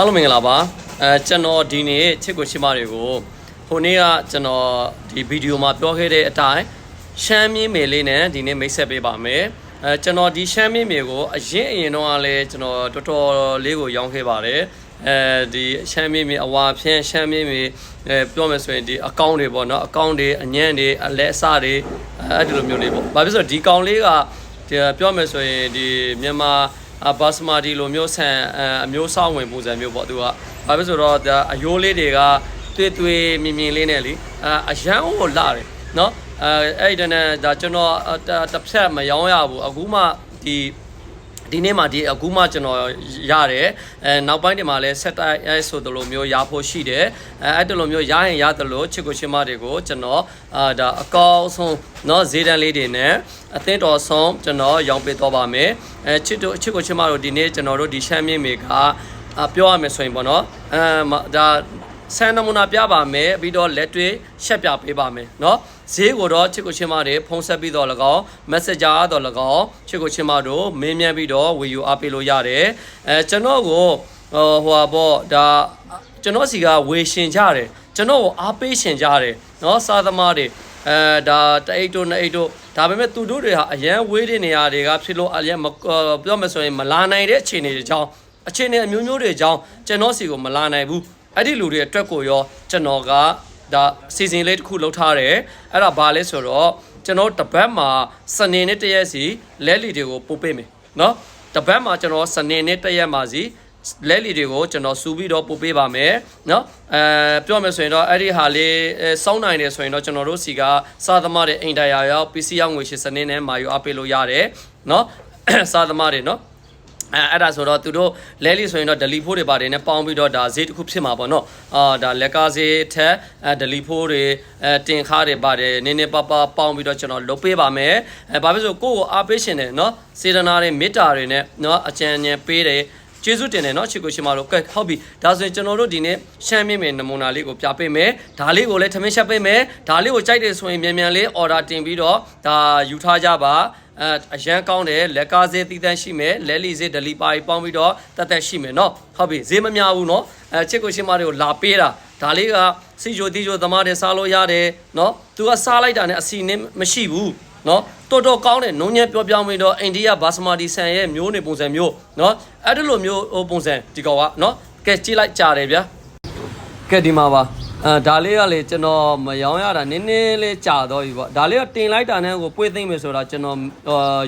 အားလုံးမင်္ဂလာပါအဲကျွန်တော်ဒီနေ့ချစ်ကိုရှိမတွေကိုဟိုနေ့ကကျွန်တော်ဒီဗီဒီယိုမှာပြောခဲ့တဲ့အတိုင်းရှမ်းမြင်းမေလေးနဲ့ဒီနေ့မိတ်ဆက်ပေးပါမယ်အဲကျွန်တော်ဒီရှမ်းမြင်းမေကိုအရင်အရင်တော့ကလည်းကျွန်တော်တော်တော်လေးကိုရောင်းခဲ့ပါတယ်အဲဒီရှမ်းမြင်းမေအဝါဖြန့်ရှမ်းမြင်းမေအဲပြောမယ်ဆိုရင်ဒီအကောင့်တွေပေါ့နော်အကောင့်တွေအညံ့တွေအလက်အစတွေအဲ့ဒီလိုမျိုးလေးပေါ့ဘာဖြစ်လို့လဲဆိုတော့ဒီကောင်လေးကဒီပြောမယ်ဆိုရင်ဒီမြန်မာအ ဘာစမာဒီလိုမျိုးဆန်အမျိုးစောင့်ဝင်ပုံစံမျိုးပေါ့သူကဘာဖြစ်ဆိုတော့အယိုးလေးတွေကတွေ့တွေ့မြင်မြင်လေးနဲ့လေအရန်ကိုလာတယ်နော်အဲအဲ့ဒါနဲ့ဒါကျွန်တော်တစ်ဖက်မရောင်းရဘူးအခုမှဒီ ဒီနေ့မှဒီအခုမှကျွန်တော်ရတယ်အဲနောက်ပိုင်းတွေမှာလည်း set အဲဆိုတလိုမျိုးရဖို့ရှိတယ်အဲအဲ့တလိုမျိုးရရင်ရတယ်လို့ချစ်ကိုရှင်မတွေကိုကျွန်တော်အာဒါအကောင်းဆုံးเนาะဈေးတန်းလေးတွေနဲ့အသင်းတော်ဆုံးကျွန်တော်ရောင်းပေးတော့ပါမယ်အဲချစ်တို့ချစ်ကိုရှင်မတို့ဒီနေ့ကျွန်တော်တို့ဒီရှမ်းမြင့်မေကအပြောရမယ်ဆိုရင်ပေါ့နော်အဲဒါ ဆန်နမူနာပြပါမယ်ပြီးတော့လက်တွေ့ရှက်ပြပေးပါမယ်เนาะဈေးကိုတော့ချစ်ကိုချင်းမတွေဖုန်းဆက်ပြီးတော့၎င်း messenger တော့၎င်းချစ်ကိုချင်းမတို့မင်းမြန်းပြီးတော့ဝေယူအားပေးလို့ရတယ်အဲကျွန်တော်ကိုဟိုဟိုပါပေါ့ဒါကျွန်တော်စီကဝေရှင်ကြတယ်ကျွန်တော်ကိုအားပေးရှင်ကြတယ်เนาะစားသမားတွေအဲဒါတအိတ်တို့နှစ်အိတ်တို့ဒါပေမဲ့သူတို့တွေဟာအရန်ဝေးတဲ့နေရာတွေကဖြစ်လို့အရန်မပြောမယ်ဆိုရင်မလာနိုင်တဲ့အခြေအနေတွေကြောင့်အခြေအနေအမျိုးမျိုးတွေကြောင့်ကျွန်တော်စီကိုမလာနိုင်ဘူး အဲ့ဒီလူတွေအတွက်ကိုရောကျွန်တော်ကဒါစီစဉ်လေးတစ်ခုလုပ်ထားတယ်အဲ့ဒါဘာလဲဆိုတော့ကျွန်တော်တပတ်မှာစနေနေ့တရက်စီလဲလီတွေကိုပို့ပေးမယ်နော်တပတ်မှာကျွန်တော်စနေနေ့တရက်မှာစီလဲလီတွေကိုကျွန်တော်စူပြီးတော့ပို့ပေးပါမယ်နော်အဲပြောမယ်ဆိုရင်တော့အဲ့ဒီဟာလေးစောင်းနိုင်တယ်ဆိုရင်တော့ကျွန်တော်တို့စီကစားသမားတွေအိမ်တရာရောက် PC ရောက်ငွေရှင်စနေနဲ့မာယူအပ်ပေးလို့ရတယ်နော်စားသမားတွေနော် အဲအဲ့ဒါဆိုတော့သူတို့လဲလီဆိုရင်တော့ဒလီဖိုးတွေပါတယ်နဲ့ပေါင်းပြီးတော့ဒါဈေးတစ်ခုဖြစ်မှာပေါ့နော်အာဒါလက်ကားဈေးထက်အဲဒလီဖိုးတွေအဲတင်ခါတွေပါတယ်နင်းနေပပပေါင်းပြီးတော့ကျွန်တော်လုပ်ပေးပါမယ်အဲဘာဖြစ်လို့ကိုယ့်ကိုအားပေးရှင်တယ်နော်စေတနာတွေမေတ္တာတွေနဲ့နော်အကြံဉာဏ်ပေးတယ် ကျေးဇူးတင်တယ်နော်ချစ်ကိုရှင်မတို့ကဲဟုတ်ပြီဒါဆိုရင်ကျွန်တော်တို့ဒီနေ့ရှမ်းမြင့်မယ်နမူနာလေးကိုပြပေးမယ်ဒါလေးကိုလည်းထမင်းချက်ပေးမယ်ဒါလေးကိုကြိုက်တယ်ဆိုရင်မြန်မြန်လေး order တင်ပြီးတော့ဒါယူထားကြပါအဲအရန်ကောင်းတယ်လက်ကားစေးတီးတန်းရှိမယ်လဲလီစေးဒလီပါရီပေါင်းပြီးတော့တက်တက်ရှိမယ်နော်ဟုတ်ပြီဈေးမများဘူးနော်အဲချစ်ကိုရှင်မတွေကိုလာပေးတာဒါလေးကစီဂျိုတီဂျိုသမားတွေစားလို့ရတယ်နော်သူကစားလိုက်တာနဲ့အစီနည်းမရှိဘူး နော်တော်တော်ကောင်းတဲ့နုံညံ့ပြောပြောင်းပြီးတော့အိန္ဒိယဘာစမာတီဆန်ရဲ့မျိုးနေပုံစံမျိုးနော်အဲ့ဒီလိုမျိုးဟိုပုံစံဒီကောင်ကနော်ကဲကြည့်လိုက်ကြတယ်ဗျာကဲဒီမှာပါအဲဒါလေးကလေကျွန်တော်မရောင်းရတာနည်းနည်းလေးကြာတော့ပြီပေါ့ဒါလေးကတင်လိုက်တာနဲ့ကိုပွေးသိမ့်မယ်ဆိုတာကျွန်တော်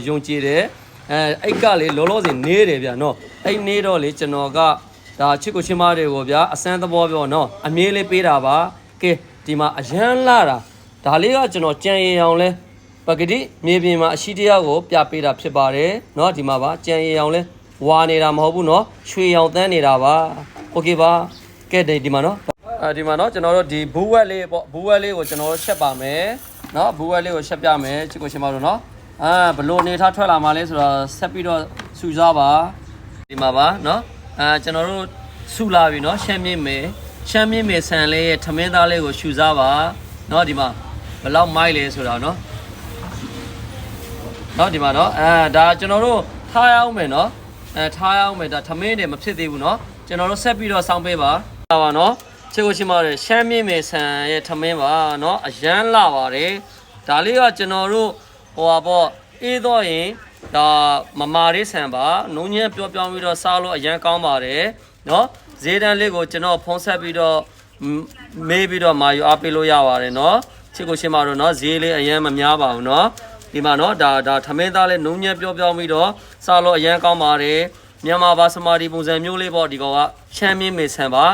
ယုံကြည်တယ်အဲအိတ်ကလေလောလောဆယ်နေတယ်ဗျာနော်အိတ်နေတော့လေကျွန်တော်ကဒါချစ်ကိုချင်းမတွေကိုဗျာအစမ်းသဘောပြောနော်အမြဲလေးပေးတာပါကဲဒီမှာအရန်လာတာဒါလေးကကျွန်တော်ကြံရည်အောင်လဲ ပကတိမြေပြင်မှာအရှိတရားကိုပြပေးတာဖြစ်ပါတယ်เนาะဒီမှာပါကြံရည်အောင်လဲဝါနေတာမဟုတ်ဘူးเนาะရွှေရောင်တန်းနေတာပါโอเคပါကဲဒီမှာเนาะအဲဒီမှာเนาะကျွန်တော်တို့ဒီဘူးဝက်လေးပေါ့ဘူးဝက်လေးကိုကျွန်တော်တို့ချက်ပါမယ်เนาะဘူးဝက်လေးကိုချက်ပြမယ်ချစ်ကိုရှင်မတို့เนาะအာဘလို့နေထားထွက်လာမှာလဲဆိုတော့ဆက်ပြီးတော့စူစားပါဒီမှာပါเนาะအာကျွန်တော်တို့စူလာပြီเนาะရှမ်းမြင့်မယ်ရှမ်းမြင့်မယ်ဆန်လေးရဲ့ထမင်းသားလေးကိုရှူစားပါเนาะဒီမှာဘယ်လောက်မိုက်လဲဆိုတာเนาะ နော်ဒီမှာနော်အဲဒါကျွန်တော်တို့ထားရအောင်မယ်နော်အဲထားရအောင်မယ်ဒါသမင်းတွေမဖြစ်သေးဘူးနော်ကျွန်တော်တို့ဆက်ပြီးတော့စောင်းပေးပါဒါပါနော်ချစ်ကိုချစ်မတဲ့ရှမ်းမြင့်မယ်ဆန်ရဲ့သမင်းပါနော်အရန်လာပါတယ်ဒါလေးကကျွန်တော်တို့ဟိုပါပေါ့အေးတော့ရင်ဒါမမာလေးဆန်ပါနုံညံပြောပြောင်းပြီးတော့စားလို့အရန်ကောင်းပါတယ်နော်ဈေးတန်းလေးကိုကျွန်တော်ဖုံးဆက်ပြီးတော့မေးပြီးတော့မာယူအားပေးလို့ရပါတယ်နော်ချစ်ကိုရှင်းပါတော့နော်ဈေးလေးအရန်မများပါဘူးနော် ဒီမှာနော်ဒါဒါထမင်းသားလည်းနုံညံ့ပြောပြောပြီးတော့စာလို့အရန်ကောင်းပါတယ်မြန်မာဘာစမာဒီပုံစံမျိုးလေးပေါ့ဒီကောင်ကချမ်းမင်းမေဆန်ပါ